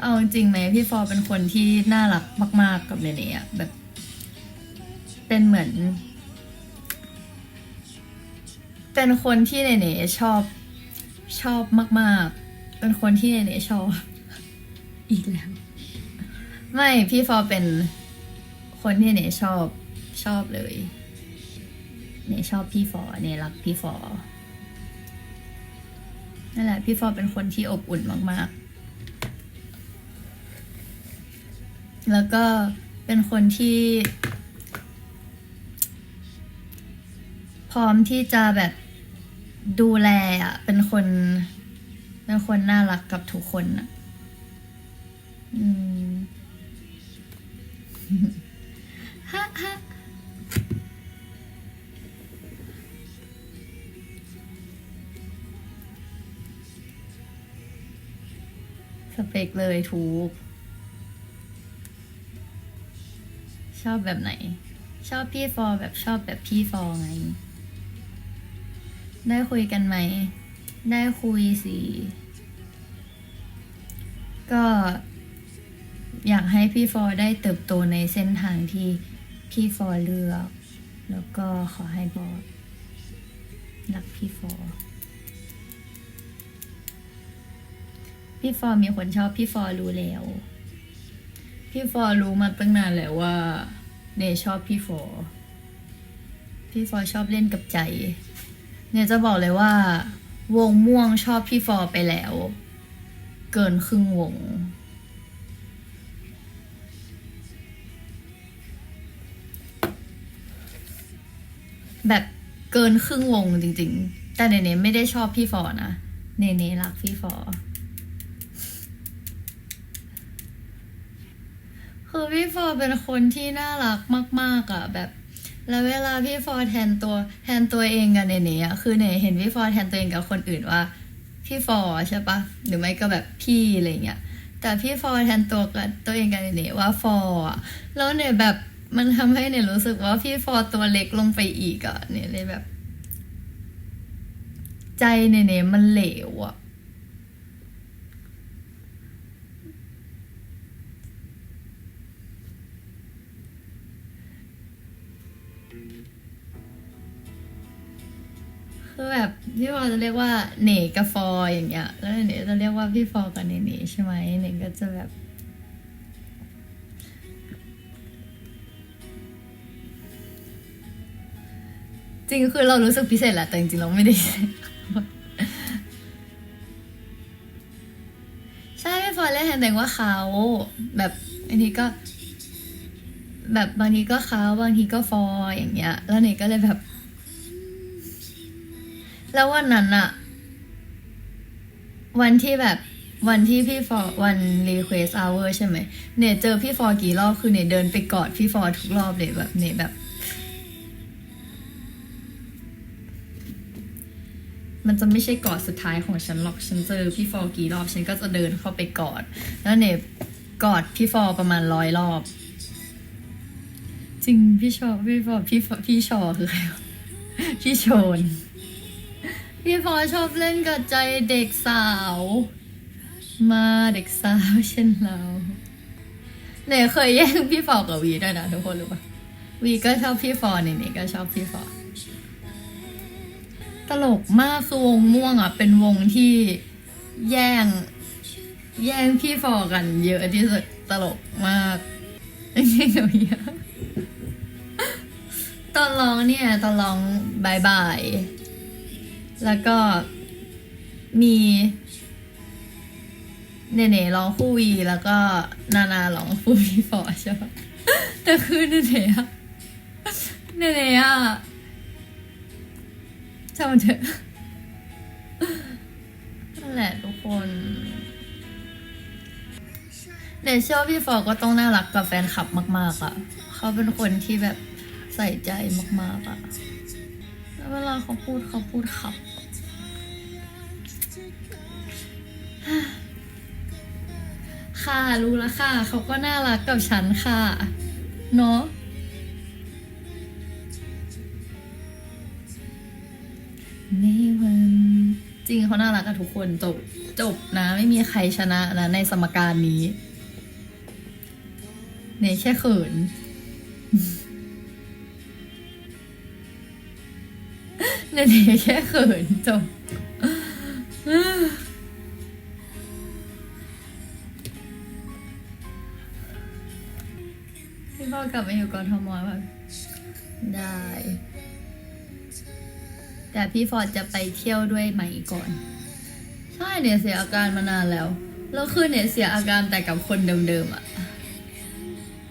เอาจริงไหมพี่ฟอเป็นคนที่น่ารักมาก ๆ กับเนเน่อะแบบ เป็นเหมือน เป็นคนที่เนเน่ชอบชอบมาก ๆ เป็นคนที่เนเน่ชอบ อีกแล้ว ไม่พี่ฟอเป็นคนที่เนเน่ชอบชอบเลยเนชอบพี่ฟอเนรักพี่ฟอนั่นแหละพี่ฟอเป็นคนที่อบอุ่นมาก ๆ แล้วก็เป็นคนที่ พร้อมที่จะแบบดูแลอะ เป็นคนเป็นคนน่ารักกับทุกคนอะฮะฮะสเปคเลยถูก ชอบแบบไหน ชอบพี่ฟอแบบชอบแบบพี่ฟอไง ได้คุยกันไหม ได้คุยสิ ก็อยากให้พี่ฟอได้เติบโตในเส้นทางที่พี่ฟอเลือก แล้วก็ขอให้บอสรักพี่ฟอพี่ฟอมีคนชอบพี่ฟอรู้แล้ว พี่ฟอร์รู้มาตั้งนานแล้วว่าเนชอบพี่ฟอร์พี่ฟอร์ชอบเล่นกับใจ เนี่ยจะบอกเลยว่า วงม่วงชอบพี่ฟอร์ไปแล้ว เกินครึ่งวง แบบเกินครึ่งวงจริง ๆ แต่เนเน่ไม่ได้ชอบพี่ฟอร์นะ เนเน่รักพี่ฟอ คือพี่ฟอร์เป็นคนที่น่ารักมาก ๆอะแบบ แล้วเวลาพี่ฟอร์แทนตัวแทนตัวเองกับเนเน่อะคือเนเห็นพี่ฟอร์แทนตัวเองกับคนอื่นว่า พี่ฟอร์ใช่ปะหรือไม่ก็แบบพี่อะไรเงี้ยแต่พี่ฟอร์แทนตัวกับตัวเองกับเนเน่ว่าฟอร์อะแล้วเนแบบมันทำให้เนรู้สึกว่าพี่ฟอร์ตัวเล็กลงไปอีกอะเนเลยแบบ ใจเนเน่มันเหลวอะ คือแบบพี่ฟอจะเรียกว่าเนกับฟออย่างเงี้ย แล้วเนจะเรียกว่าพี่ฟอกับเนเน่ใช่ไหมเนก็จะแบบจริงคือเรารู้สึกพิเศษแหละแต่จริงๆเราไม่ได้ใช่พี่ฟอเรียกแทนตัวเองว่าเขาแบบอันนี้ก็ แบบบางทีก็เขาบางทีก็ฟออย่างเงี้ย แล้วเนยก็เลยแบบ แล้ววันนั้นอะวันที่แบบวันที่พี่ฟอวันรีเควสอเวอร์ใช่ไหมเนยเจอพี่ฟอกี่รอบคือเนยเดินไปกอดพี่ฟอทุกรอบเลยแบบเนยแบบ มันจะไม่ใช่กอดสุดท้ายของฉันหรอกฉันเจอพี่ฟอกี่รอบฉันก็จะเดินเข้าไปกอด แล้วเนบกอดพี่ฟอประมาณร้อยรอบ จริงพี่ชอพี่ฟอร์พี่พี่ชอคือใครพี่โชน พี่ฟอร์ชอบเล่นกับใจเด็กสาว มาเด็กสาวเช่นเราเนยเคยแย่งพี่ฟอกับวีด้วยนะทุกคนรู้ปะวีก็ชอบพี่ฟอร์เนเน่ก็ชอบพี่ฟอร์ตลกมากคือวงม่วงอะ เป็นวงที่แย่ง แย่งพี่ฟอกันเยอะที่สุดตลกมากไม่ใช่หนูเยอะ อนร้องเนี่ย ตอนร้องบายบาย แล้วก็มีเนเน่ร้องคู่วี แล้วก็นานาร้องคู่พี่ฟอใช่ปะแต่คือเนเน่อะเนเน่อะช่างมันเถอะนั่นแหละทุกคนเดชเชื่อว่าพี่ฟอก็ต้องน่ารักกับแฟนคลับมาก ๆอะ่ะ เขาเป็นคนที่แบบ ใส่ใจมากๆอะ่ะแล้วเวลาเขาพูดเขาพูดขับ ค่ะ รู้ล้วค่ะ เขาก็น่ารักกับฉันค่ะ เนาะในวันจริงเขาน่ารักกับทุกคนจบจบนะ ไม่มีใครชนะนะ ในสมการนี้เนี่ยแค่เขิน นี่ยเนี่ยแค่เขินจบพี่พ่อกลับมาอยู่กรทมแบบได้ แต่พี่ฟอร์ดจะไปเที่ยวด้วยไหมก่อน ใช่เนี่ยเสียอาการมานานแล้ว แล้วคือเนี่ยเสียอาการแต่กับคนเดิมๆอะ่ะ